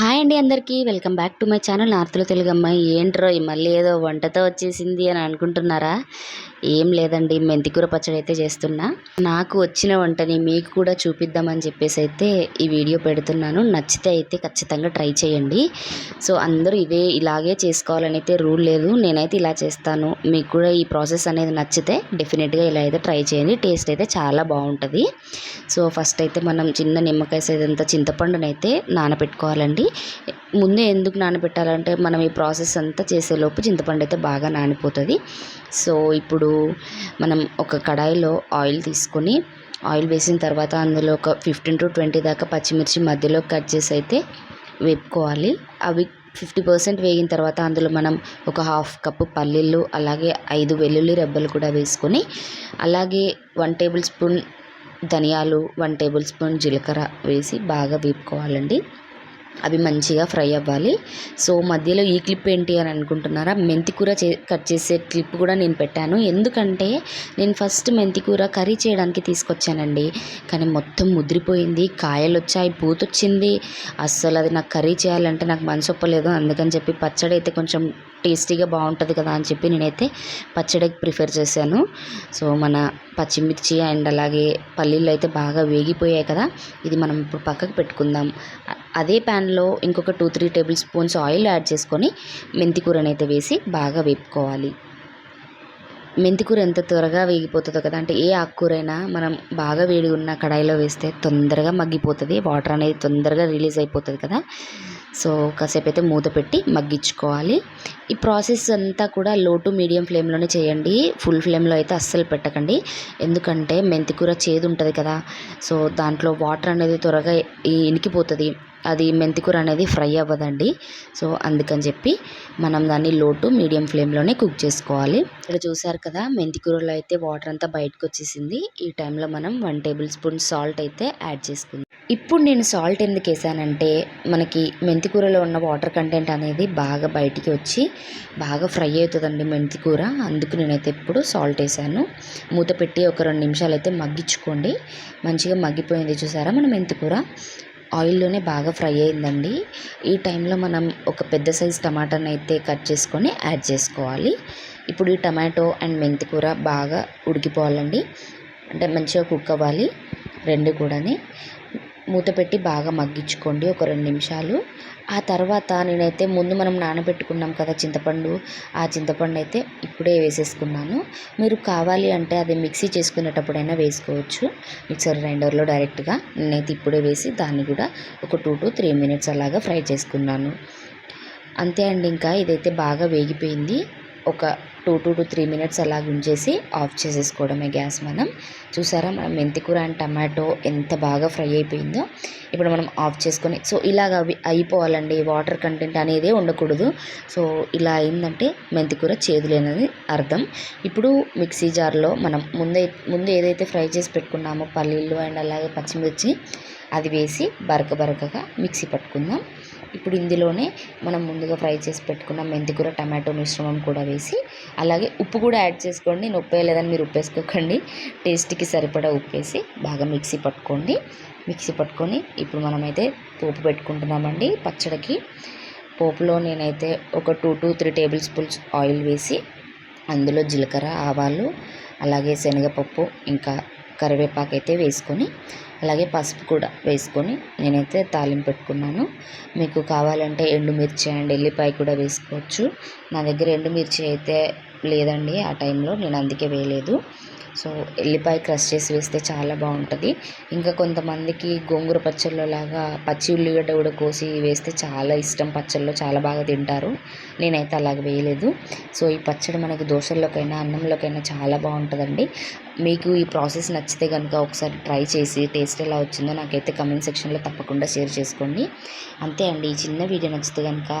Hi అండి అందరికీ. Welcome back to my channel నార్త్లో తెలుగు అమ్మాయి ఏంట్రో మళ్ళీ ఏదో వంటతో వచ్చేసింది అని అనుకుంటున్నారా? ఏం లేదండి మెంతికూర పచ్చడి అయితే చేస్తున్నా. నాకు వచ్చిన వంటని మీకు కూడా చూపిద్దామని చెప్పేసి అయితే ఈ వీడియో పెడుతున్నాను. నచ్చితే అయితే ఖచ్చితంగా ట్రై చేయండి. సో అందరూ ఇదే ఇలాగే చేసుకోవాలని అయితే రూల్ లేదు. నేనైతే ఇలా చేస్తాను. మీకు కూడా ఈ ప్రాసెస్ అనేది నచ్చితే డెఫినెట్గా ఇలా అయితే ట్రై చేయండి. టేస్ట్ అయితే చాలా బాగుంటుంది. సో ఫస్ట్ అయితే మనం చిన్న నిమ్మకాయ అంత చింతపండునైతే నానబెట్టుకోవాలండి ముందే ఎందుకు నానబెట్టాలంటే మనం ఈ ప్రాసెస్ అంతా చేసేలోపు చింతపండు అయితే బాగా నానిపోతుంది. సో ఇప్పుడు మనం ఒక కడాయిలో ఆయిల్ తీసుకొని ఆయిల్ వేసిన తర్వాత అందులో ఒక ఫిఫ్టీన్ టు ట్వంటీ దాకా పచ్చిమిర్చి మధ్యలో కట్ చేసి అయితే వేపుకోవాలి. అవి ఫిఫ్టీ పర్సెంట్ వేగిన తర్వాత అందులో మనం ఒక హాఫ్ కప్పు పల్లీలు అలాగే ఐదు వెల్లుల్లి రెబ్బలు కూడా వేసుకొని అలాగే వన్ టేబుల్ స్పూన్ ధనియాలు వన్ టేబుల్ స్పూన్ జీలకర్ర వేసి బాగా వేపుకోవాలండి. అవి మంచిగా ఫ్రై అవ్వాలి. సో మధ్యలో ఈ క్లిప్ ఏంటి అని అనుకుంటున్నారా? మెంతి కూర చే కట్ చేసే క్లిప్ కూడా నేను పెట్టాను. ఎందుకంటే నేను ఫస్ట్ మెంతి కూర కర్రీ చేయడానికి తీసుకొచ్చానండి. కానీ మొత్తం ముదిరిపోయింది. కాయలు వచ్చాయి పూతొచ్చింది. అస్సలు అది నాకు కర్రీ చేయాలంటే నాకు మనసు ఒప్పలేదు. అందుకని చెప్పి పచ్చడి అయితే కొంచెం టేస్టీగా బాగుంటుంది కదా అని చెప్పి నేనైతే పచ్చడికి ప్రిఫర్ చేశాను. సో మన పచ్చిమిర్చి అండ్ అలాగే పల్లీలు అయితే బాగా వేగిపోయాయి కదా. ఇది మనం ఇప్పుడు పక్కకు పెట్టుకుందాం. అదే ప్యాన్లో ఇంకొక two three tablespoons oil add చేసుకొని మెంతికూరనైతే వేసి బాగా వేపుకోవాలి. మెంతికూర ఎంత త్వరగా వేగిపోతుందో కదా అంటే ఏ ఆకుకూరైనా మనం బాగా వేడి ఉన్న కడాయిలో వేస్తే తొందరగా మగ్గిపోతుంది వాటర్ అనేది తొందరగా రిలీజ్ అయిపోతుంది కదా. సో కాసేపు అయితే మూత పెట్టి మగ్గించుకోవాలి. ఈ ప్రాసెస్ అంతా కూడా లో టు మీడియం ఫ్లేమ్లోనే చేయండి ఫుల్ ఫ్లేమ్లో అయితే అస్సలు పెట్టకండి. ఎందుకంటే మెంతికూర చేదు ఉంటుంది కదా సో దాంట్లో వాటర్ అనేది త్వరగా ఇనికిపోతుంది. అది మెంతికూర అనేది ఫ్రై అవ్వదండి. సో అందుకని చెప్పి మనం దాన్ని లోటు మీడియం ఫ్లేమ్లోనే కుక్ చేసుకోవాలి. ఇక్కడ చూసారు కదా మెంతికూరలో అయితే వాటర్ అంతా బయటకు వచ్చేసింది. ఈ టైంలో మనం వన్ టేబుల్ స్పూన్ సాల్ట్ అయితే యాడ్ చేసుకుందాం. ఇప్పుడు నేను సాల్ట్ ఎందుకు వేసానంటే మనకి మెంతికూరలో ఉన్న వాటర్ కంటెంట్ అనేది బాగా బయటికి వచ్చి బాగా ఫ్రై అవుతుందండి మెంతికూర అందుకు నేనైతే ఇప్పుడు సాల్ట్ వేసాను. మూత పెట్టి ఒక రెండు నిమిషాలు అయితే మగ్గించుకోండి. మంచిగా మగ్గిపోయింది చూసారా మన మెంతికూర ఆయిల్లోనే బాగా ఫ్రై అయిందండి. ఈ టైంలో మనం ఒక పెద్ద సైజ్ టమాటాని అయితే కట్ చేసుకొని యాడ్ చేసుకోవాలి. ఇప్పుడు ఈ టమాటో అండ్ మెంతికూర బాగా ఉడికిపోవాలండి. అంటే మంచిగా కుక్ అవ్వాలి. రెండు కూడాని. మూత పెట్టి బాగా మగ్గించుకోండి ఒక రెండు నిమిషాలు. ఆ తర్వాత నేనైతే ముందు మనం నానబెట్టుకున్నాం కదా చింతపండు ఆ చింతపండు అయితే ఇప్పుడే వేసేసుకున్నాను. మీరు కావాలి అంటే అది మిక్సీ చేసుకునేటప్పుడైనా వేసుకోవచ్చు. మిక్సర్ గ్రైండర్లో డైరెక్ట్గా నేనైతే ఇప్పుడే వేసి దాన్ని కూడా ఒక టూ టు త్రీ మినిట్స్ అలాగా ఫ్రై చేసుకున్నాను. అంతే అండి ఇంకా ఇదైతే బాగా వేగిపోయింది. ఒక two two to three minutes అలా ఉంచేసి ఆఫ్ చేసేసుకోవడమే గ్యాస్ మనం. చూసారా మనం మెంతికూర అండ్ టమాటో ఎంత బాగా ఫ్రై అయిపోయిందో. ఇప్పుడు మనం ఆఫ్ చేసుకొని సో ఇలాగ అవి అయిపోవాలండి. వాటర్ కంటెంట్ అనేది ఉండకూడదు. సో ఇలా అయిందంటే మెంతికూర చేదులేనది అర్థం. ఇప్పుడు మిక్సీ జార్లో మనం ముందే ముందు ఏదైతే ఫ్రై చేసి పెట్టుకున్నామో పల్లీలు అండ్ అలాగే పచ్చిమిర్చి అది వేసి బరక బరకగా మిక్సీ పట్టుకుందాం. ఇప్పుడు ఇందులోనే మనం ముందుగా ఫ్రై చేసి పెట్టుకున్న మెంతికూర టమాటో మిశ్రమం కూడా వేసి అలాగే ఉప్పు కూడా యాడ్ చేసుకోండి. నేను ఉప్పు వేయలేదని మీరు ఉప్పు వేసుకోకండి టేస్ట్కి సరిపడా ఉప్పు వేసి బాగా మిక్సీ పట్టుకోండి. మిక్సీ పట్టుకొని ఇప్పుడు మనమైతే పోపు పెట్టుకుంటున్నామండి పచ్చడికి. పోపులో నేనైతే ఒక two to three tablespoons oil వేసి అందులో జీలకర్ర ఆవాలు అలాగే శనగపప్పు ఇంకా కరివేపాకు అయితే వేసుకొని అలాగే పసుపు కూడా వేసుకొని నేనైతే తాలింపు పెట్టుకున్నాను. మీకు కావాలంటే ఎండుమిర్చి అండ్ ఎల్లిపాయ కూడా వేసుకోవచ్చు. నా దగ్గర ఎండుమిర్చి అయితే లేదండి ఆ టైంలో నేను అందుకే వేయలేదు. సో ఎల్లిపాయ క్రష్ చేసి వేస్తే చాలా బాగుంటుంది. ఇంకా కొంతమందికి గోంగూర పచ్చళ్ళలో లాగా పచ్చి ఉల్లిగడ్డ కూడా కోసి వేస్తే చాలా ఇష్టం. పచ్చళ్ళలో చాలా బాగా తింటారు. నేనైతే అలాగ వేయలేదు. సో ఈ పచ్చడి మనకి దోశల్లోకైనా అన్నంలోకైనా చాలా బాగుంటుందండి. మీకు ఈ ప్రాసెస్ నచ్చితే కనుక ఒకసారి ట్రై చేసి టేస్ట్ ఎలా వచ్చిందో నాకైతే కమెంట్ సెక్షన్లో తప్పకుండా షేర్ చేసుకోండి. అంతే అండి. ఈ చిన్న వీడియో నచ్చితే కనుక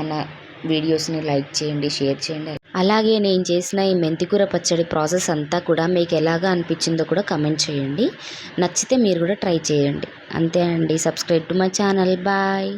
మన వీడియోస్ని లైక్ చేయండి షేర్ చేయండి. అలాగే నేను చేసిన ఈ మెంతికూర పచ్చడి ప్రాసెస్ అంతా కూడా మీకు ఎలాగా అనిపించిందో కూడా కమెంట్ చేయండి. నచ్చితే మీరు కూడా ట్రై చేయండి. అంతే అండి. Subscribe to my channel. Bye.